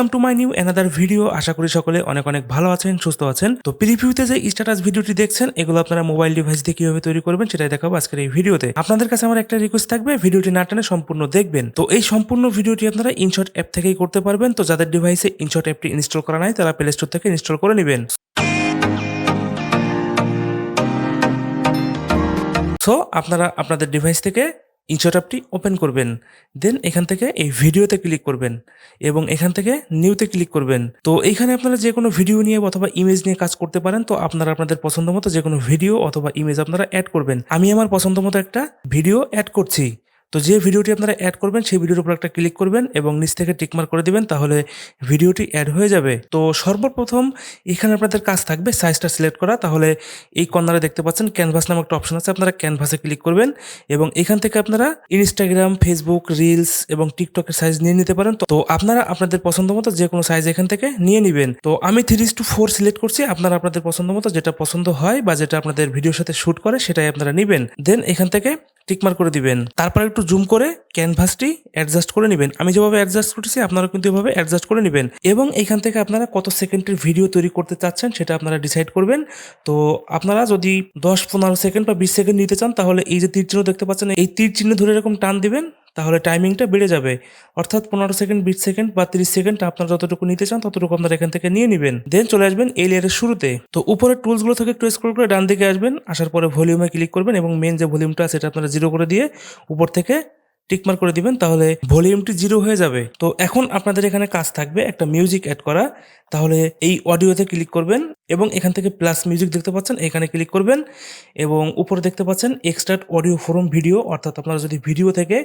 Welcome to my new another video আশা করি সকলে অনেক অনেক ভালো আছেন, সুস্থ আছেন। তো প্রিভিউতে যে স্ট্যাটাস ভিডিওটি দেখছেন, এগুলো আপনারা মোবাইল ডিভাইস দিয়ে কীভাবে তৈরি করবেন সেটাই দেখাবো আজকের এই ভিডিওতে আপনাদের কাছে আমার একটা রিকোয়েস্ট থাকবে ভিডিওটি না টানে সম্পূর্ণ দেখবেন। তো এই সম্পূর্ণ ভিডিওটি আপনারা ইনশট অ্যাপ থেকেই করতে পারবেন। তো যাদের ডিভাইসে ইনশট অ্যাপটি ইনস্টল করা নাই, তারা প্লে স্টোর থেকে ইনস্টল করে নেবেন। সো আপনারা আপনাদের ডিভাইস থেকে ইনশট অ্যাপটি ওপেন করবেন। দেন এখান থেকে এই ভিডিওতে ক্লিক করবেন এবং এখান থেকে নিউতে ক্লিক করবেন। তো এইখানে আপনারা যে কোনো ভিডিও নিয়ে অথবা ইমেজ নিয়ে কাজ করতে পারেন, তো আপনারা আপনাদের পছন্দ মতো যে কোনো ভিডিও অথবা ইমেজ আপনারা অ্যাড করবেন। আমি আমার পছন্দ মতো একটা ভিডিও অ্যাড করছি। তো যে ভিডিওটি আপনারা অ্যাড করবেন, সেই ভিডিওর উপর একটা ক্লিক করবেন এবং নিচ থেকে টিকমার করে দিবেন, তাহলে ভিডিওটি অ্যাড হয়ে যাবে। তো সর্বপ্রথম এখানে আপনাদের কাজ থাকবে সাইজটা সিলেক্ট করা। তাহলে এই কর্নারে দেখতে পাচ্ছেন ক্যানভাস নামে একটা অপশন আছে, আপনারা ক্যানভাসে ক্লিক করবেন এবং এখান থেকে আপনারা ইনস্টাগ্রাম ফেসবুক রিলস এবং টিকটকের সাইজ নিয়ে নিতে পারেন। তো আপনারা আপনাদের পছন্দ মতো যে কোনো সাইজ এখান থেকে নিয়ে নেবেন। তো আমি থ্রি টু ফোর সিলেক্ট করছি, আপনারা আপনাদের পছন্দ মতো যেটা পছন্দ হয় বা যেটা আপনাদের ভিডিওর সাথে শুট করে, সেটাই আপনারা নেবেন। দেন এখান থেকে টিকমার করে দিবেন। তারপর একটু জুম করে ক্যানভাসটি অ্যাডজাস্ট করে নেবেন। আমি যেভাবে অ্যাডজাস্ট করেছি আপনারা কিন্তু এভাবে অ্যাডজাস্ট করে নেবেন। এবং এখান থেকে আপনারা কত সেকেন্ডের ভিডিও তৈরি করতে চাচ্ছেন, সেটা আপনারা ডিসাইড করবেন। তো আপনারা যদি দশ, পনেরো সেকেন্ড বা বিশ সেকেন্ড নিতে চান, তাহলে এই যে তীর চিহ্ন দেখতে পাচ্ছেন, এই তীর চিহ্ন ধরে এরকম টান দিবেন তাহলে টাইমিংটা বেড়ে যাবে। অর্থাৎ পনেরো সেকেন্ড বিশ সেকেন্ড বা তিরিশ সেকেন্ড আপনারা যতটুকু নিতে চান ততটুকু আপনারা এখান থেকে নিয়ে নেবেন। দেন চলে আসবেন এই লেয়ারের শুরুতে। তো উপরের টুলসগুলো থেকে একটু স্ক্রল করে ডান দিকে আসবেন। আসার পরে ভলিউমে ক্লিক করবেন এবং মেন যে ভলিউমটা সেটা আপনারা জিরো করে দিয়ে উপর থেকে টিকমার করে দিবেন। তাহলে ভলিউমটি জিরো হয়ে যাবে। তো এখন আপনাদের এখানে কাজ থাকবে একটা মিউজিক অ্যাড করা। তাহলে এই অডিওতে ক্লিক করবেন। এবং এখান থেকে প্লাস মিউজিক দেখতে পাচ্ছেন, এখানে ক্লিক করবেন এবং উপরে দেখতে পাচ্ছেন এক্সট্রাক্ট অডিও ফোরম ভিডিও অর্থাৎ আপনারা যদি ভিডিও থেকে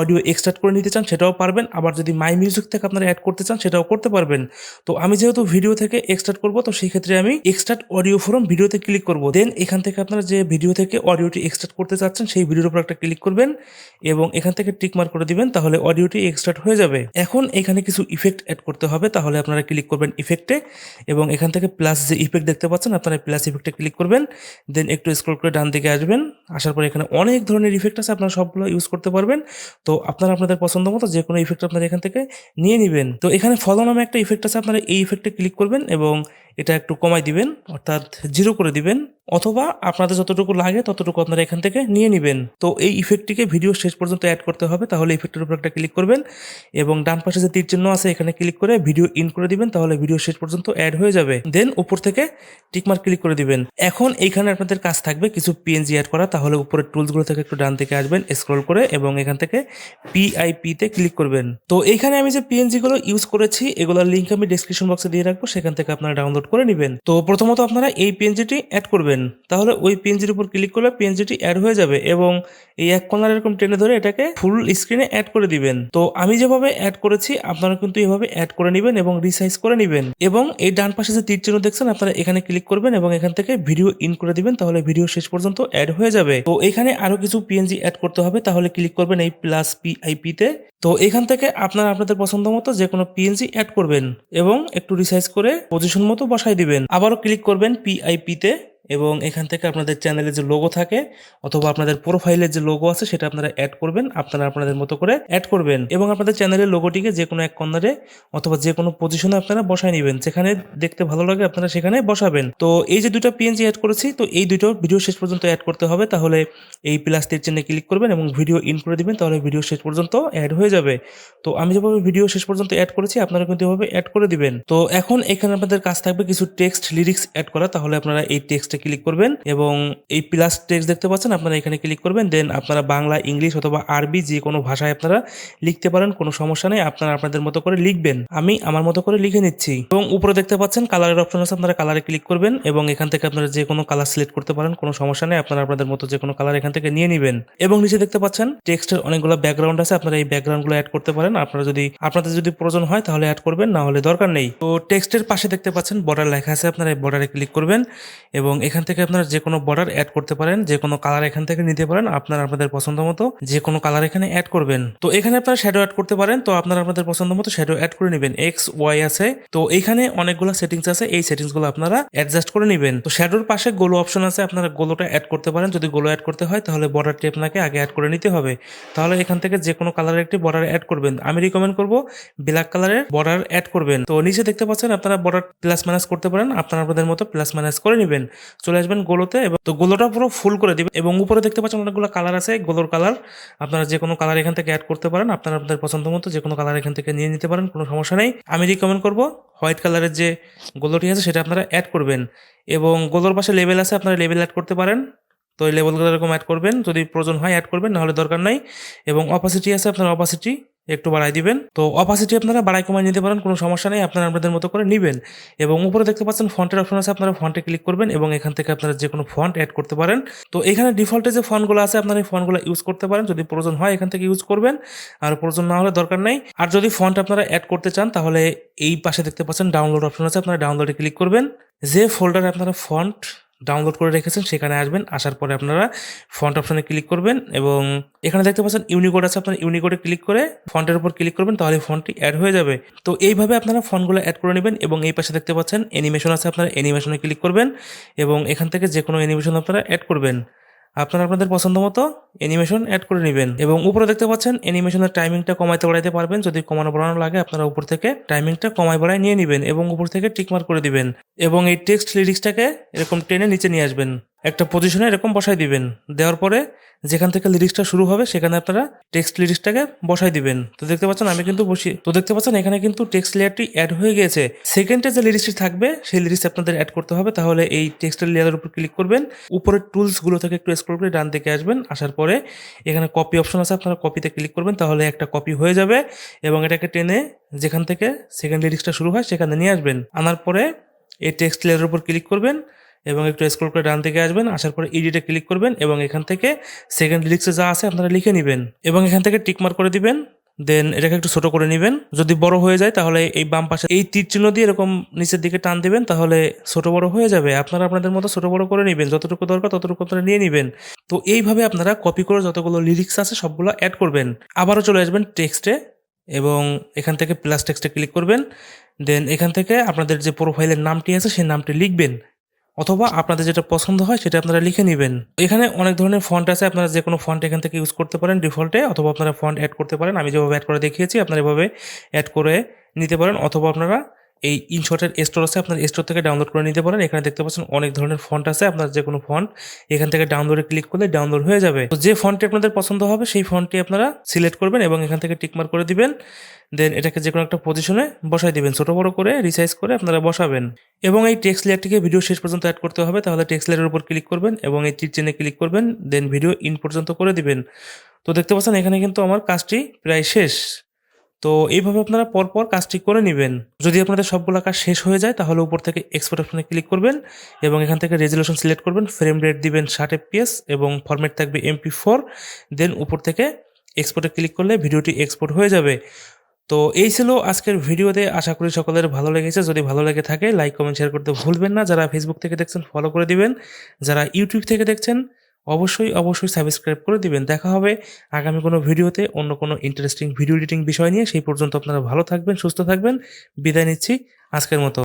অডিও এক্সট্রাক্ট করে নিতে চান, সেটাও পারবেন। আবার যদি মাই মিউজিক থেকে আপনারা অ্যাড করতে চান, সেটাও করতে পারবেন। তো আমি যেহেতু ভিডিও থেকে এক্সট্রাক্ট করব, তো সেই ক্ষেত্রে আমি এক্সট্রাক্ট অডিও ফোরম ভিডিওতে ক্লিক করব। দেন এখান থেকে আপনারা যে ভিডিও থেকে অডিওটি এক্সট্রাক্ট করতে চাচ্ছেন, সেই ভিডিওর উপর একটা ক্লিক করবেন এবং এখান থেকে টিক মার্ক করে দিবেন, তাহলে অডিওটি এক্সট্রাক্ট হয়ে যাবে। এখন এখানে কিছু ইফেক্ট অ্যাড করতে হবে, তাহলে আপনারা ক্লিক করবেন ইফেক্টে এবং এখান থেকে প্লাস যে ইফেক্ট দেখতে পাচ্ছেন, আপনারা প্লাস ইফেক্টে ক্লিক করবেন দেন একটু স্ক্রল করে ডান দিকে আসবেন, আসার পরে এখানে অনেক ধরনের ইফেক্ট আছে, আপনারা সবগুলো ইউজ করতে পারবেন। তো আপনারা আপনাদের পছন্দ মতো যে কোনো ইফেক্ট আপনারা এখান থেকে নিয়ে নেবেন। তো এখানে ফলো নামে একটা ইফেক্ট আছে, আপনারা এই ইফেক্টে ক্লিক করবেন এবং এটা একটু কমাই দিবেন, অর্থাৎ জিরো করে দিবেন, অথবা আপনাদের যতটুকু লাগে ততটুকু আপনারা এখান থেকে নিয়ে নেবেন। তো এই ইফেক্টটিকে ভিডিও শেষ পর্যন্ত অ্যাড করতে হবে, তাহলে ইফেক্টের উপর একটা ক্লিক করবেন এবং ডান পাশে যে তীর চিহ্ন আছে এখানে ক্লিক করে ভিডিও ইন করে দিবেন, তাহলে ভিডিও শেষ পর্যন্ত অ্যাড হয়ে যাবে। দেন উপর থেকে টিকমার্ক ক্লিক করে দিবেন। এখন এইখানে আপনাদের কাজ থাকবে কিছু পিএনজি অ্যাড করা, তাহলে উপরের টুলসগুলো থেকে একটু ডান থেকে আসবেন স্ক্রল করে এবং এখান থেকে পিআইপি তে ক্লিক করবেন। তো এইখানে আমি যে পিএনজি গুলো ইউজ করেছি, এগুলোর লিঙ্ক আমি ডিসক্রিপশন বক্সে দিয়ে রাখব, সেখান থেকে আপনারা ডাউনলোড করে নেবেন। তো প্রথমত আপনারা এই পিএনজিটি অ্যাড করবেন। তাহলে ওই পিএনজির উপর ক্লিক করলে পিএনজিটি অ্যাড হয়ে যাবে এবং এই এক কর্নার এরকম টেনে ধরে এটাকে ফুল স্ক্রিনে অ্যাড করে দিবেন। তো আমি যেভাবে অ্যাড করেছি, আপনারা কিন্তু এভাবে অ্যাড করে নেবেন এবং রিসাইজ করে নেবেন। এবং এই ডান পাশে যে তীর চিহ্ন দেখছেন, আপনারা এখানে ক্লিক করবেন এবং এখান থেকে ভিডিও ইন করে দিবেন, তাহলে ভিডিও শেষ পর্যন্ত অ্যাড হয়ে যাবে। তো এখানে আরও কিছু পিএনজি অ্যাড করতে হবে, তাহলে ক্লিক করবেন এই প্লাস পিআইপি তে। তো এখান থেকে আপনারা আপনাদের পছন্দ মতো যে কোনো পিএনজি অ্যাড করবেন এবং একটু রিসাইজ করে পজিশন মতো বসাই দিবেন। আবারও ক্লিক করবেন পিআইপি তে। এবং এখান থেকে আপনাদের চ্যানেলের যে লোগো থাকে অথবা আপনাদের প্রোফাইলের যে লোগো আছে সেটা আপনারা অ্যাড করবেন, আপনারা আপনাদের মতো করে অ্যাড করবেন এবং আপনাদের চ্যানেলের লোগোটিকে যে কোনো এক কর্নারে অথবা যে কোনো পজিশনে আপনারা বসায় নেবেন, যেখানে দেখতে ভালো লাগে আপনারা সেখানে বসাবেন। তো এই যে দুটো পিএনজি অ্যাড করেছি, তো এই দুটো ভিডিও শেষ পর্যন্ত অ্যাড করতে হবে, তাহলে এই প্লাস তীর চিহ্নে ক্লিক করবেন এবং ভিডিও ইন করে দিবেন, তাহলে ভিডিও শেষ পর্যন্ত অ্যাড হয়ে যাবে। তো আমি যেভাবে ভিডিও শেষ পর্যন্ত অ্যাড করেছি, আপনারা কিন্তু এভাবে অ্যাড করে দিবেন। তো এখন এখানে আপনাদের কাজ থাকবে কিছু টেক্সট লিরিক্স অ্যাড করা, তাহলে আপনারা এই টেক্সটে ক্লিক করবেন এবং এই প্লাস টেক্সট দেখতে পাচ্ছেন, আপনারা এখানে ক্লিক করবেন দেন আপনারা বাংলা ইংলিশ অথবা আরবি যে কোনো ভাষায় আপনারা লিখতে পারেন, কোনো সমস্যা নেই, আপনারা আপনাদের মতো করে লিখবেন। আমি আমার মতো করে লিখে নিচ্ছি। এবং উপরে দেখতে পাচ্ছেন কালারের অপশন আছে, আপনারা কালারে ক্লিক করবেন এবং এখান থেকে আপনারা যে কোনো কালার সিলেক্ট করতে পারেন, কোনো সমস্যা নেই, আপনারা আপনাদের মতো যে কোনো কালার এখান থেকে নিয়ে নেবেন। এবং নিচে দেখতে পাচ্ছেন টেক্সটের অনেকগুলো ব্যাকগ্রাউন্ড আছে, আপনারা এই ব্যাকগ্রাউন্ডগুলো অ্যাড করতে পারেন। আপনারা যদি, আপনাদের যদি প্রয়োজন হয়, তাহলে অ্যাড করবেন, না হলে দরকার নেই। তো টেক্সটের পাশে দেখতে পাচ্ছেন বর্ডার লেখা আছে, আপনারা এই বর্ডারে ক্লিক করবেন এবং এখান থেকে আপনারা যে কোনো বর্ডার অ্যাড করতে পারেন যে কোনো কালার এখান থেকে নিতে পারেন, আপনারা আপনাদের পছন্দ মতো যে কোনো কালার এখানে অ্যাড করবেন। তো এখানে আপনারা শ্যাডো অ্যাড করতে পারেন, তো আপনারা আপনাদের পছন্দ মতো শ্যাডো অ্যাড করে নেবেন এক্স ওয়াই আছে। তো এখানে অনেকগুলো সেটিংস আছে, এই সেটিংসগুলো আপনারা অ্যাডজাস্ট করে নেবেন। তো শ্যাডোর পাশে গোলো অপশন আছে, আপনারা গোলোটা অ্যাড করতে পারেন। যদি গোলো অ্যাড করতে হয়, তাহলে বর্ডারটি আপনাকে আগে অ্যাড করে নিতে হবে। তাহলে এখান থেকে যে কোনো কালারের একটি বর্ডার অ্যাড করবেন। আমি রিকমেন্ড করব ব্ল্যাক কালারের বর্ডার অ্যাড করবেন। তো নিচে দেখতে পাচ্ছেন, আপনারা বর্ডার প্লাস মাইনাস করতে পারেন, আপনারা আপনাদের মতো প্লাস মাইনাস করে নেবেন। চলে আসবেন গোলোতে এবং তো গোলোটা পুরো ফুল করে দিবেন এবং উপরে দেখতে পাচ্ছেন অনেকগুলো কালার আছে, গোলোর কালার আপনারা যে কোনো কালার এখান থেকে অ্যাড করতে পারেন, আপনারা আপনাদের পছন্দ মতো যে কোনো কালার এখান থেকে নিয়ে নিতে পারেন, কোনো সমস্যা নেই। আমি রিকমেন্ড করব হোয়াইট কালারের যে গোলোটি আছে সেটা আপনারা অ্যাড করবেন এবং গোলোর পাশে লেভেল আছে, আপনারা লেভেল অ্যাড করতে পারেন। তো এই লেভেলগুলো এরকম অ্যাড করবেন, যদি প্রয়োজন হয় অ্যাড করবেন, নাহলে দরকার নাই। এবং অপাসিটি আছে আপনার অপাসিটি একটু বাড়াই দিবেন। তো অপাসিটি আপনারা বাড়াই কমাই নিতে পারেন, কোনো সমস্যা নেই, আপনারা আপনাদের মতো করে নেবেন। এবং উপরে দেখতে পাচ্ছেন ফন্টের অপশন আছে, আপনারা ফন্টে ক্লিক করবেন এবং এখান থেকে আপনারা যে কোনো ফন্ট অ্যাড করতে পারেন। তো এখানে ডিফল্টে যে ফন্টগুলো আছে, আপনারা এই ফন্টগুলো ইউজ করতে পারেন। যদি প্রয়োজন হয়, এখান থেকে ইউজ করবেন। আর প্রয়োজন না হলে দরকার নেই। আর যদি ফন্ট আপনারা অ্যাড করতে চান, তাহলে এই পাশে দেখতে পাচ্ছেন ডাউনলোড অপশন আছে, আপনারা ডাউনলোডে ক্লিক করবেন। যে ফোল্ডারে আপনারা ফন্ট ডাউনলোড করে রেখেছেন, সেখানে আসবেন, আসার পরে আপনারা ফন্ট অপশনে ক্লিক করবেন এবং এখানে দেখতে পাচ্ছেন ইউনিকোড আছে, আপনার ইউনিকোডে ক্লিক করে ফন্টের উপর ক্লিক করবেন, তাহলে ফন্টটি অ্যাড হয়ে যাবে। তো এইভাবে আপনারা ফন্টগুলো অ্যাড করে নেবেন এবং এই পাশে দেখতে পাচ্ছেন অ্যানিমেশন আছে, আপনারা অ্যানিমেশনে ক্লিক করবেন এবং এখান থেকে যে কোনো অ্যানিমেশন আপনারা অ্যাড করবেন। আপনারা আপনাদের পছন্দ মতো অ্যানিমেশন অ্যাড করে নেবেন। এবং উপরে দেখতে পাচ্ছেন অ্যানিমেশনের টাইমিংটা কমাইতে বাড়াইতে পারবেন। যদি কমানো বাড়ানো লাগে, আপনারা উপর থেকে টাইমিংটা কমাই বাড়াই নিয়ে নেবেন এবং উপর থেকে টিকমার্ক করে দিবেন। এবং এই টেক্সট লিরিক্সটাকে এরকম টেনে নিচে নিয়ে আসবেন। একটা পজিশনে এরকম বসাই দিবেন। দেওয়ার পরে যেখান থেকে লিরিক্সটা শুরু হবে, সেখানে আপনারা টেক্সট লিরিক্সটাকে বসাই দিবেন। তো দেখতে পাচ্ছেন, আমি কিন্তু বসি তো দেখতে পাচ্ছেন, এখানে কিন্তু টেক্সট লেয়ারটি অ্যাড হয়ে গিয়েছে সেকেন্ডে যে লিরিক্সটি থাকবে, সেই লিরিক্স আপনাদের অ্যাড করতে হবে। তাহলে এই টেক্সটের লেয়ারের উপর ক্লিক করবেন। উপরের টুলসগুলো থেকে একটু স্ক্রল করে ডান দিকে আসবেন। আসার পরে এখানে কপি অপশন আছে, আপনারা কপিতে ক্লিক করবেন। তাহলে একটা কপি হয়ে যাবে এবং এটাকে টেনে যেখান থেকে সেকেন্ড লিরিক্সটা শুরু হয়, সেখানে নিয়ে আসবেন। আনার পরে এই টেক্সট লেয়ারের উপর ক্লিক করবেন। এবং একটু স্ক্রল করে ডান দিকে আসবেন, আসার পরে এডিটে ক্লিক করবেন এবং এখান থেকে সেকেন্ড লিরিক্সে যা আছে আপনারা লিখে নেবেন এবং এখান থেকে টিকমার্ক করে দিবেন দেন এটাকে একটু ছোট করে নেবেন। যদি বড় হয়ে যায় তাহলে এই বাম পাশে এই তীর চিহ্ন দিয়ে এরকম নিচের দিকে টান দিবেন, তাহলে ছোট বড় হয়ে যাবে। আপনারা আপনাদের মতো ছোট বড় করে নেবেন, যতটুকু দরকার ততটুকু আপনারা নিয়ে নেবেন। তো এইভাবে আপনারা কপি করে যতগুলো লিরিক্স আছে সবগুলো অ্যাড করবেন। আবারও চলে আসবেন টেক্সটে এবং এখান থেকে প্লাস টেক্সটে ক্লিক করবেন। দেন এখান থেকে আপনাদের যে প্রোফাইলের নামটি আছে সেই নামটি লিখবেন। অথবা আপনাদের যেটা পছন্দ হয় সেটা আপনারা লিখে নেবেন। এখানে অনেক ধরনের ফন্ট আছে, আপনারা যে কোনো ফন্ট এখান থেকে ইউজ করতে পারেন ডিফল্টে অথবা আপনারা ফন্ট অ্যাড করতে পারেন। আমি যেভাবে অ্যাড করে দেখিয়েছি, আপনারা এভাবে অ্যাড করে নিতে পারেন, অথবা আপনারা এই ইনশটের স্টোর আছে, আপনার স্টোর থেকে ডাউনলোড করে নিতে পারেন। এখানে দেখতে পাচ্ছেন অনেক ধরনের ফন্ট আছে, আপনার যে কোনো ফন্ট এখান থেকে ডাউনলোডে ক্লিক করলে ডাউনলোড হয়ে যাবে। তো যে ফন্টটি আপনাদের পছন্দ হবে, সেই ফন্টটি আপনারা সিলেক্ট করবেন এবং এখান থেকে টিকমার্ক করে দিবেন। দেন এটাকে যে কোনো একটা পজিশনে বসাই দিবেন, ছোট বড় করে রিসাইজ করে আপনারা বসাবেন। এবং এই টেক্সট লেয়ারটিকে ভিডিও শেষ পর্যন্ত অ্যাড করতে হবে, তাহলে টেক্সট লেয়ারের উপর ক্লিক করবেন এবং এই তীর চিহ্নে ক্লিক করবেন দেন ভিডিও ইন পর্যন্ত করে দিবেন। তো দেখতে পাচ্ছেন, এখানে কিন্তু আমার কাজটি প্রায় শেষ। তো এইভাবে আপনারা পরপর কাজটি করে নেবেন। যদি আপনাদের সবগুলো কাজ শেষ হয়ে যায়, তাহলে উপর থেকে এক্সপোর্ট অপশনে ক্লিক করবেন এবং এখান থেকে রেজলিউশন সিলেক্ট করবেন ফ্রেম রেট দিবেন ষাট এফপিএস এবং ফরম্যাট থাকবে এমপি ফোর দেন উপর থেকে এক্সপোর্টে ক্লিক করলে ভিডিওটি এক্সপোর্ট হয়ে যাবে। তো এই ছিল আজকের ভিডিওতে, আশা করি সকলের ভালো লেগেছে। যদি ভালো লেগে থাকে লাইক কমেন্ট শেয়ার করতে ভুলবেন না। যারা ফেসবুক থেকে দেখছেন ফলো করে দিবেন। যারা ইউটিউব থেকে দেখছেন অবশ্যই অবশ্যই সাবস্ক্রাইব করে দিবেন। দেখা হবে আগামী কোনো ভিডিওতে অন্য কোনো ইন্টারেস্টিং ভিডিও এডিটিং বিষয় নিয়ে। সেই পর্যন্ত আপনারা ভালো থাকবেন, সুস্থ থাকবেন। বিদায় নিচ্ছি। আজকের মতো।